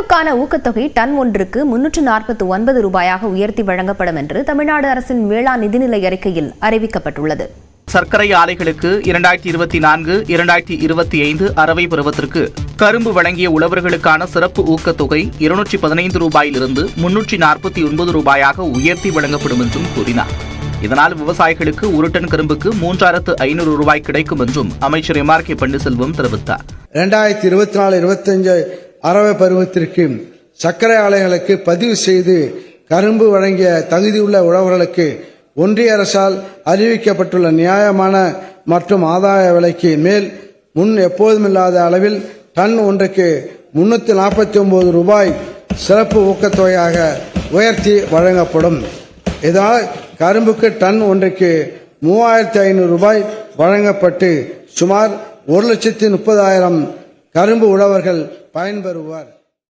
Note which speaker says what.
Speaker 1: கரும்புக்கான ஊக்கத்தொகை டன் ஒன்றுக்கு முன்னூற்று நாற்பத்தி ஒன்பது ரூபாயாக உயர்த்தி வழங்கப்படும் என்று தமிழ்நாடு அரசின் வேளாண் நிதிநிலை அறிக்கையில் அறிவிக்கப்பட்டுள்ளது.
Speaker 2: சர்க்கரை ஆலைகளுக்கு இரண்டாயிரத்தி இருபத்தி நான்கு இரண்டாயிரத்தி இருபத்தி ஐந்து அறவை பருவத்திற்கு கரும்பு வழங்கிய உழவர்களுக்கான சிறப்பு ஊக்கத்தொகை இருநூற்றி பதினைந்து ரூபாயிலிருந்து முன்னூற்றி நாற்பத்தி ஒன்பது ரூபாயாக உயர்த்தி வழங்கப்படும் என்றும் கூறினார். இதனால் விவசாயிகளுக்கு ஒரு டன் கரும்புக்கு மூன்றாயிரத்து ஐநூறு ரூபாய் கிடைக்கும் என்றும் அமைச்சர் எம் ஆர் கே பன்னீர்செல்வம் தெரிவித்தார்.
Speaker 3: ரெண்டாயிரத்தி இருபத்தி நாலு இருபத்தஞ்சு அரவ பருவத்திற்கு சர்க்கரை ஆலைகளுக்கு பதிவு செய்து கரும்பு வழங்கிய தகுதியுள்ள உழவர்களுக்கு ஒன்றிய அரசால் அறிவிக்கப்பட்டுள்ள நியாயமான மற்றும் ஆதாய விலைக்கு மேல் முன் எப்போதுமில்லாத அளவில் டன் ஒன்றுக்கு முன்னூற்றி நாற்பத்தி ஒன்பது ரூபாய் சிறப்பு ஊக்கத்தொகையாக உயர்த்தி வழங்கப்படும். இதனால் கரும்புக்கு டன் ஒன்றுக்கு மூவாயிரத்தி ஐநூறு ரூபாய் வழங்கப்பட்டு சுமார் ஒரு லட்சத்தி முப்பதாயிரம் கரும்பு உழவர்கள் பயன்பெறுவார்.